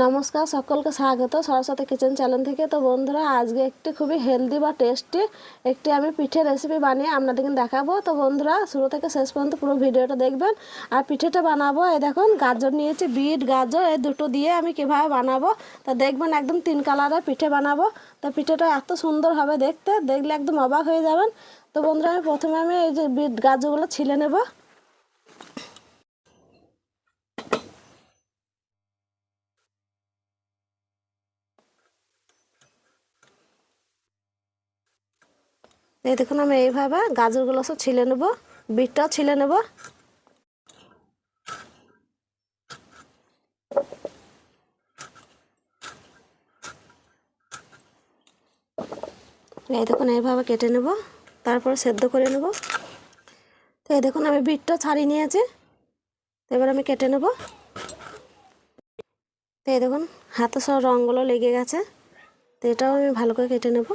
নমস্কার, সকলকে স্বাগত সরস্বতী কিচেন চ্যানেল থেকে। তো বন্ধুরা, আজকে একটি খুবই হেলদি বা টেস্টি একটি আমি পিঠের রেসিপি বানিয়ে আপনাদেরকে দেখাবো। তো বন্ধুরা, শুরু থেকে শেষ পর্যন্ত পুরো ভিডিওটা দেখবেন। আর পিঠেটা বানাবো, এই দেখুন, গাজর নিয়েছি, বিট, গাজর, এই দুটো দিয়ে আমি কীভাবে বানাবো। তা দেখবেন একদম তিন কালারের পিঠে বানাবো। তো পিঠেটা এত সুন্দর হবে দেখতে, দেখলে একদম অবাক হয়ে যাবেন। তো বন্ধুরা, আমি প্রথমে আমি এই যে বিট গাজরগুলো ছিলে নেব। এই দেখুন আমি এইভাবে গাজরগুলো সব ছিলে নেব, বিটটাও ছিলে নেব। এই দেখুন এইভাবে কেটে নেব, তারপরে সেদ্ধ করে নেব। তো এই দেখুন আমি বিটটা ছাড়িয়ে নিয়েছি, এবার আমি কেটে নেব। তো এই দেখুন হাতে সব রঙগুলো লেগে গেছে, তো এটাও আমি ভালো করে কেটে নেব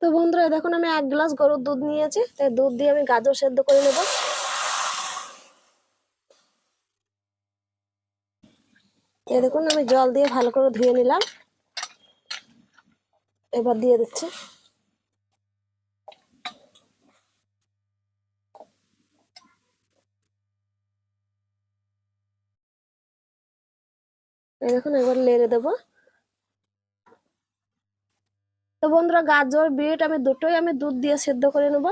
তো বন্ধুরা, দেখুন আমি এক গ্লাস গরুর দুধ নিয়েছি। তাই দুধ দিয়ে আমি গাজর সেদ্ধ করে নেব। দেখুন, আমি জল দিয়ে ভালো করে ধুয়ে নিলাম। এবার দিয়ে দিচ্ছি। দেখুন, এবার লেড়ে দেবো। তো বন্ধুরা গাজর, বিট আমি দুটোই আমি দুধ দিয়ে সেদ্ধ করে নেব।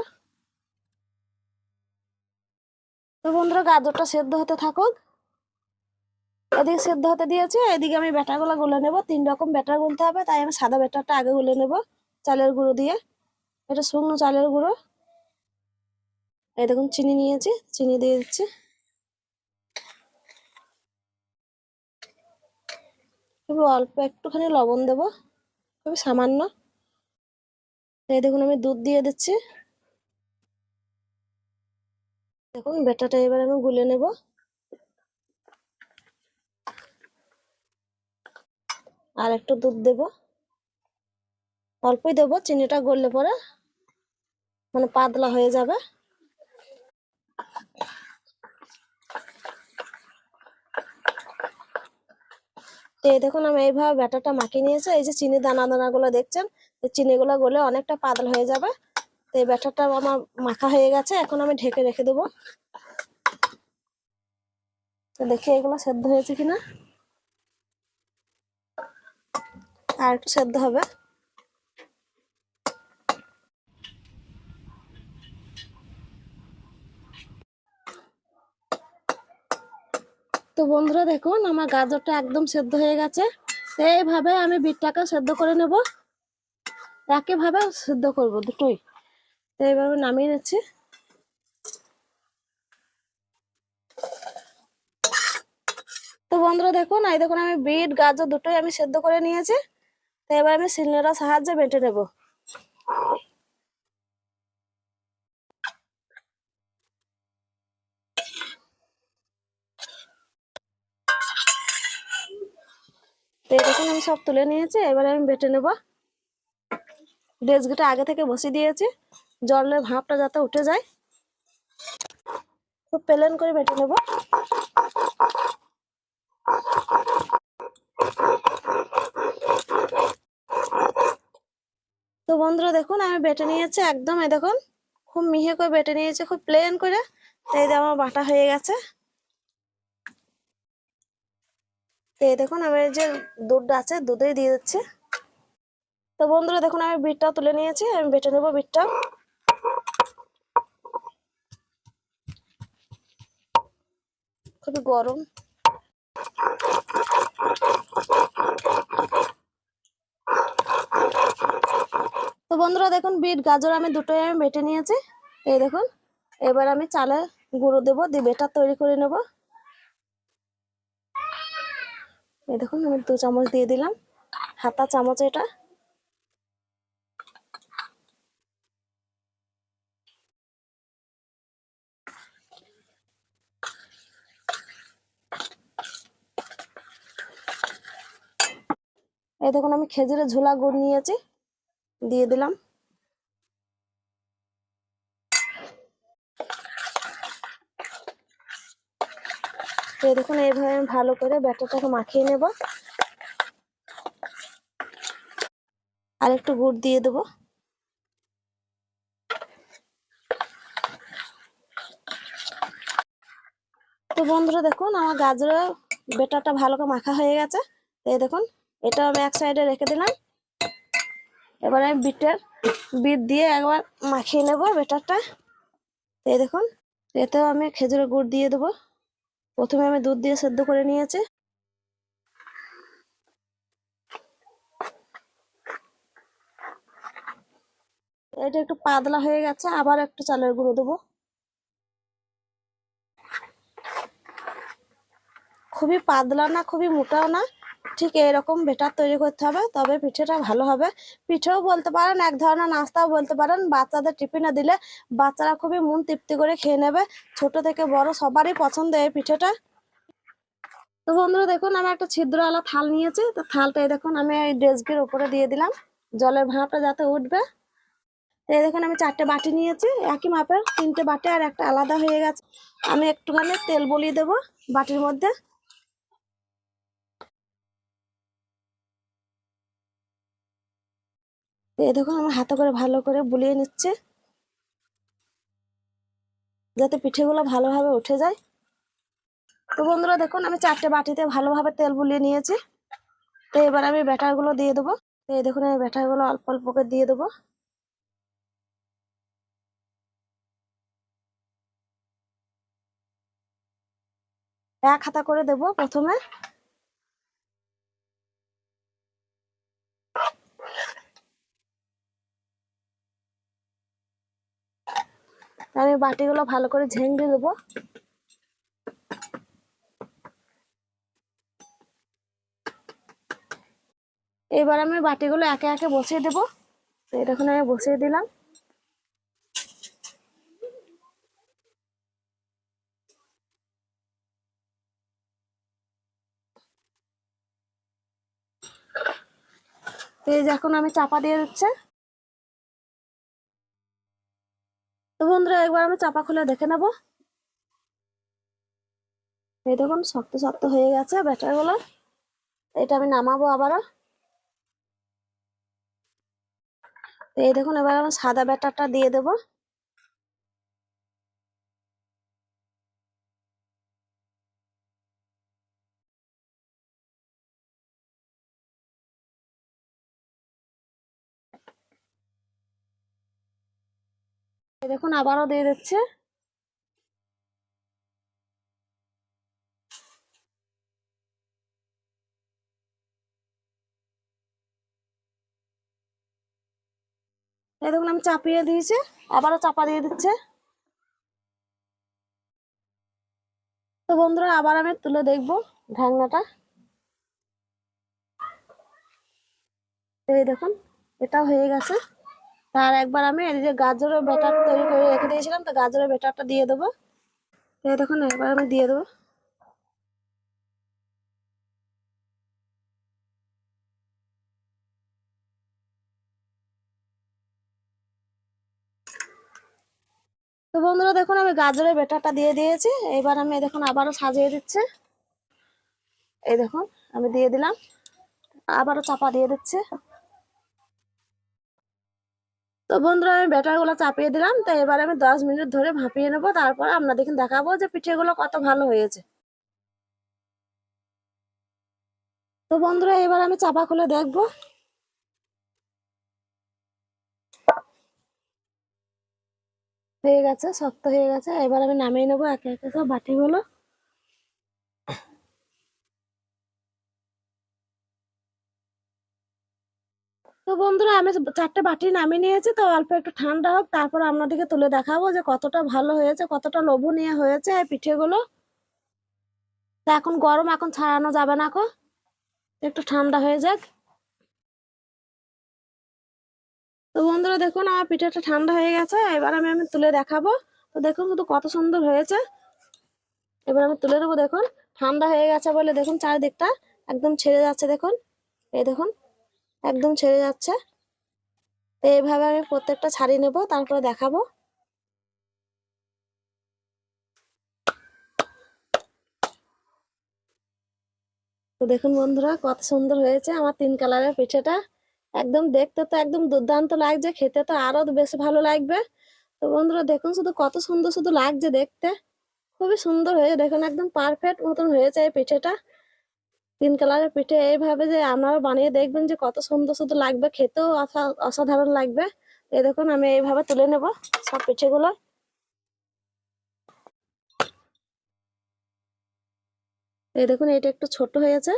তো বন্ধুরা গাজরটা সেদ্ধ হতে থাকুক। এদিকে সেদ্ধ হতে দিয়েছি, এদিকে আমি ব্যাটারগুলো গুলে নেব। তিন রকম ব্যাটার গুলতে হবে, তাই আমি সাদা ব্যাটারটা আগে গুলে নেব চালের গুঁড়ো দিয়ে। এটা শুকনো চালের গুঁড়ো। এই দেখুন, চিনি নিয়েছি, চিনি দিয়ে দিচ্ছি। খুবই অল্প একটুখানি লবণ দেব, খুবই সামান্য। এই দেখুন, আমি দুধ দিয়ে দিচ্ছি। দেখুন বেটাটা এবার আমি গুলে নেব। আর একটু দুধ দেব। অল্পই দেবো, চিনিটা গললে পরে মানে পাতলা হয়ে যাবে। তো এই দেখুন, আমি এইভাবে ব্যাটারটা মাখিয়ে নিয়েছি। এই যে চিনি দানা দানাগুলো দেখছেন চিনিগুলো গলে অনেকটা পাতলা হয়ে যাবে। তো এই ব্যাটারটা আমার মাখা হয়ে গেছে, এখন আমি ঢেকে রেখে দেবো। তো দেখি এগুলো সেদ্ধ হয়েছে কিনা। আর একটু সেদ্ধ হবে। তো বন্ধুরা দেখুন, আমার গাজরটা একদম সেদ্ধ হয়ে গেছে। এইভাবে আমি বিটটাকে সেদ্ধ করে নেব। একইভাবে সেদ্ধ করব দুটোই। তো এইভাবে নামিয়ে নিচ্ছি। তো বন্ধুরা দেখুন, এই দেখুন আমি বিট, গাজর দুটোই আমি সেদ্ধ করে নিয়েছি। তো এবার আমি শিলনোড়ার সাহায্যে বেটে নেব। তো দেখুন আমি সব তুলে নিয়েছি, এবারে আমি বেটে নেব। ডেজগিটা আগে থেকে বসিয়ে দিয়েছি। জলের ভাপটা যাতে উঠে যায়। খুব প্লেন করে বেটে নেব। তো বন্ধুরা দেখুন, আমি বেটে নিয়েছি একদম, এই দেখুন, খুব মিহে করে বেটে নিয়েছি, খুব প্লেন করে। এই যে আমার বাটা হয়ে গেছে। এই দেখুন, আমি যে দুধটা আছে, দুধেই দিয়ে দিচ্ছি। তো বন্ধুরা দেখুন, আমি বিটটা তুলে নিয়েছি, আমি বেটে নেব বিটটা খুবই গরম। তো বন্ধুরা দেখুন বিট গাজর আমি দুটোই আমি বেটে নিয়েছি। এই দেখুন, এবার আমি চালে গুঁড়ো দেবো, দিয়ে বেটার তৈরি করে নেব। এই দেখুন, আমি দু চামচ দিয়ে দিলাম, হাতা চামচ এটা। এই দেখুন আমি খেজুরের ঝোলা গুড় নিয়েছি, দিয়ে দিলাম। এই দেখুন এইভাবে আমি ভালো করে ব্যাটারটাকে মাখিয়ে নেব। আর একটু গুড় দিয়ে দেবো। তো বন্ধুরা দেখুন আমার গাজরের বেটারটা ভালো করে মাখা হয়ে গেছে। এই দেখুন এটা আমি এক সাইডে রেখে দিলাম। এবার আমি বিটের বিট দিয়ে একবার মাখিয়ে নেব বেটারটা। এই দেখুন, এতেও আমি খেজুরের গুড় দিয়ে দেবো। প্রথমে আমি দুধ দিয়ে সেদ্ধ করে নিয়েছি। এটা একটু পাতলা হয়ে গেছে, আবার একটু চালের গুঁড়ো দেবো। খুবই পাতলা না, খুবই মোটাও না। ঠিক এরকম বেটার তৈরি করতে হবে, তবে পিঠেটা ভালো হবে। পিঠেও বলতে পারেন, এক ধরনের নাস্তাও বলতে পারেন, বাচ্চাদের টিফিনে দিলে বাচ্চারা খুবই মন তৃপ্তি করে খেয়ে নেবে। ছোট থেকে বড় সবারই পছন্দ এই পিঠেটা। তো বন্ধুরা দেখুন আমি একটা ছিদ্রওয়ালা থাল নিয়েছি। তো থালটা এই দেখুন, আমি এই ডেস্কের উপরে দিয়ে দিলাম। জলের ভাঁপটা যাতে উঠবে। তো এই দেখুন, আমি চারটে বাটি নিয়েছি, একই মাপের। তিনটে বাটি আর একটা আলাদা হয়ে গেছে। আমি একটুখানি তেল বলিয়ে দেবো বাটির মধ্যে। তো এই দেখুন আমার হাতে করে ভালো করে বুলিয়ে নিচ্ছে। যাতে পিঠেগুলো ভালোভাবে উঠে যায়। তো বন্ধুরা, দেখুন, আমি চারটে বাটিতে ভালোভাবে তেল বুলিয়ে নিয়েছি। তো এবার আমি ব্যাটারগুলো দিয়ে দেবো। তো এই দেখুন, আমি ব্যাটারগুলো অল্প অল্প করে দিয়ে দেবো। এক হাতা করে দেবো প্রথমে। আমি বাটিগুলো ভালো করে ঝেঙ্গে দেবো। এবার আমি বাটিগুলো একে একে বসিয়ে দেবো। তো এটা আমি বসিয়ে দিলাম। এই যে এখন আমি চাপা দিয়ে দিচ্ছে। বন্ধুরা, একবার আমি চাপা খুলে দেখে নেব। এই দেখুন, শক্ত শক্ত হয়ে গেছে ব্যাটারগুলো এটা আমি নামাবো আবারও। এই দেখুন, এবার আমি সাদা ব্যাটারটা দিয়ে দেব। দেখুন, আবারও দিয়ে দিচ্ছে। দেখুন, আমি চাপিয়ে দিয়েছি, আবারও চাপা দিয়ে দিচ্ছে। তো বন্ধুরা, আবার আমি তুলে দেখব ঢাকনাটা। এই দেখুন, এটাও হয়ে গেছে। তার একবার আমি যে গাজরের ব্যাটার তৈরি করে রেখে দিয়েছিলাম, তো গাজরের ব্যাটারটা দিয়ে দেবো। দেখুন, একবার আমি দিয়ে দেবো। তো বন্ধুরা, দেখুন, আমি গাজরের ব্যাটারটা দিয়ে দিয়েছি। এবার আমি দেখুন, আবারও সাজিয়ে দিচ্ছে। এই দেখুন, আমি দিয়ে দিলাম। আবারও চাপা দিয়ে দিচ্ছে। তো বন্ধুরা, আমি ব্যাটারগুলো চাপিয়ে দিলাম। তো এবার আমি দশ মিনিট ধরে ভাপিয়ে নেব। তারপর আপনাদেরকে দেখাবো যে পিঠেগুলো কত ভালো হয়েছে। তো বন্ধুরা, এবার আমি চাপা খুলে দেখব। হয়ে গেছে, শক্ত হয়ে গেছে। এবার আমি নামিয়ে নেব একে একে সব বাটিগুলো। তো বন্ধুরা, আমি চারটে বাটি নামিয়ে নিয়েছি, তো অল্প একটু ঠান্ডা হোক, তারপর আপনাদেরকে তুলে দেখাবো যে কতটা ভালো হয়েছে, কতটা লোভনীয় হয়েছে এই পিঠেগুলো। তা এখন গরম এখন ছাড়ানো যাবে না কো, একটু ঠান্ডা হয়ে যাক। তো বন্ধুরা, দেখুন আমার পিঠাটা ঠান্ডা হয়ে গেছে, এবার আমি আমি তুলে দেখাবো। তো দেখুন শুধু কত সুন্দর হয়েছে। এবার আমি তুলে নেব দেখুন, ঠান্ডা হয়ে গেছে বলে দেখুন চারিদিকটা একদম ছেড়ে যাচ্ছে, দেখুন। এই দেখুন একদম ছেড়ে যাচ্ছে। তো এইভাবে আমি প্রত্যেকটা ছাড়িয়ে নেব, তারপরে দেখাবো। তো দেখুন বন্ধুরা, কত সুন্দর হয়েছে আমার তিন কালারের পিঠেটা। একদম দেখতে তো একদম দুর্দান্ত লাগছে, খেতে তো আরও বেশি ভালো লাগবে। তো বন্ধুরা, দেখুন শুধু কত সুন্দর শুধু লাগছে দেখতে। খুবই সুন্দর হয়েছে, দেখুন একদম পারফেক্ট মতন হয়েছে এই পিঠেটা। তিন কালারের পিঠে এইভাবে যে আপনারা বানিয়ে দেখবেন যে কত সুন্দর সুন্দর লাগবে, খেতেও অসা- অসাধারণ লাগবে। এই দেখুন, আমি এইভাবে তুলে নেব সব পিঠেগুলো। এই দেখুন, এটা একটু ছোট হয়েছে,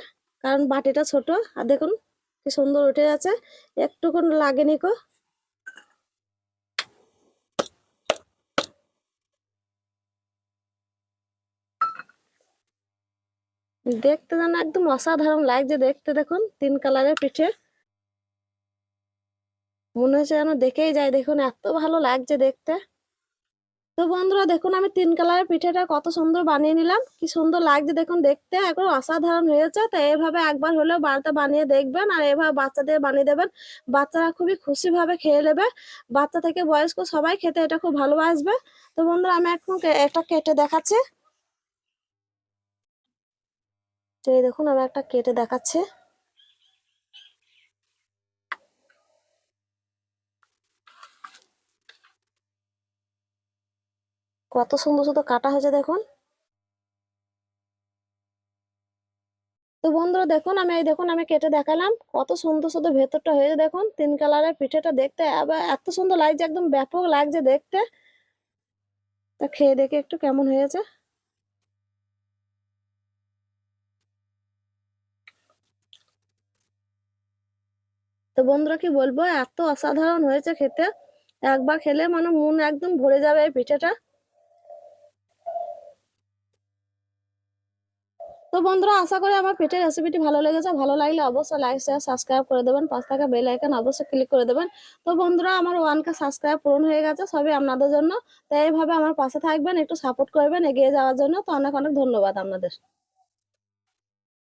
কারণ বাটিটা ছোট। আর দেখুন, কি সুন্দর উঠে যাচ্ছে একটুকুন লাগেনি কো। দেখতে যেন একদম অসাধারণ লাগছে দেখতে, দেখুন, তিন কালারের পিঠে। মনে হচ্ছে যেন দেখেই যায়, দেখুন, এত ভালো লাগছে দেখতে। তো বন্ধুরা, দেখুন, আমি তিন কালারের পিঠেটা কত সুন্দর বানিয়ে নিলাম। কি সুন্দর লাগছে দেখুন, দেখতে একবার অসাধারণ হয়েছে। তো এইভাবে একবার হলেও বাড়িতে বানিয়ে দেখবেন আর এভাবে বাচ্চাদের বানিয়ে দেবেন। বাচ্চারা খুবই খুশি ভাবে খেয়ে নেবে। বাচ্চা থেকে বয়স্ক সবাই খেতে এটা খুব ভালোবাসবে। তো বন্ধুরা, আমি এখন এটা কেটে দেখাচ্ছি। তো এই দেখুন, আমি একটা কেটে দেখাচ্ছি। কত সুন্দর সুন্দর কাটা হয়েছে, দেখুন। তো বন্ধুরা, দেখুন, আমি এই দেখুন, আমি কেটে দেখালাম। কত সুন্দর সুন্দর ভেতরটা হয়েছে, দেখুন। তিন কালারের পিঠেটা দেখতে এত সুন্দর লাগছে, একদম ব্যাপক লাগছে দেখতে। তা খেয়ে দেখে একটু কেমন হয়েছে। তো বন্ধুরা কি বলব, এত অসাধারণ হয়েছে খেতে। একবার খেলে মানে মন একদম ভরে যাবে এই পিঠেটা। তো বন্ধুরা, আশা করি আমার পেটের রেসিপিটি ভালো লেগেছে। ভালো লাগলে অবশ্যই লাইক শেয়ার সাবস্ক্রাইব করে দেবেন। পাঁচ টাকা বেল আইকন অবশ্যই ক্লিক করে দেবেন। তো বন্ধুরা, আমার ওয়ান কে সাবস্ক্রাইব পূরণ হয়ে গেছে সবই আপনাদের জন্য। তো এইভাবে আমার পাশে থাকবেন, একটু সাপোর্ট করবেন, এগিয়ে যাওয়ার জন্য। তো অনেক অনেক ধন্যবাদ আপনাদের।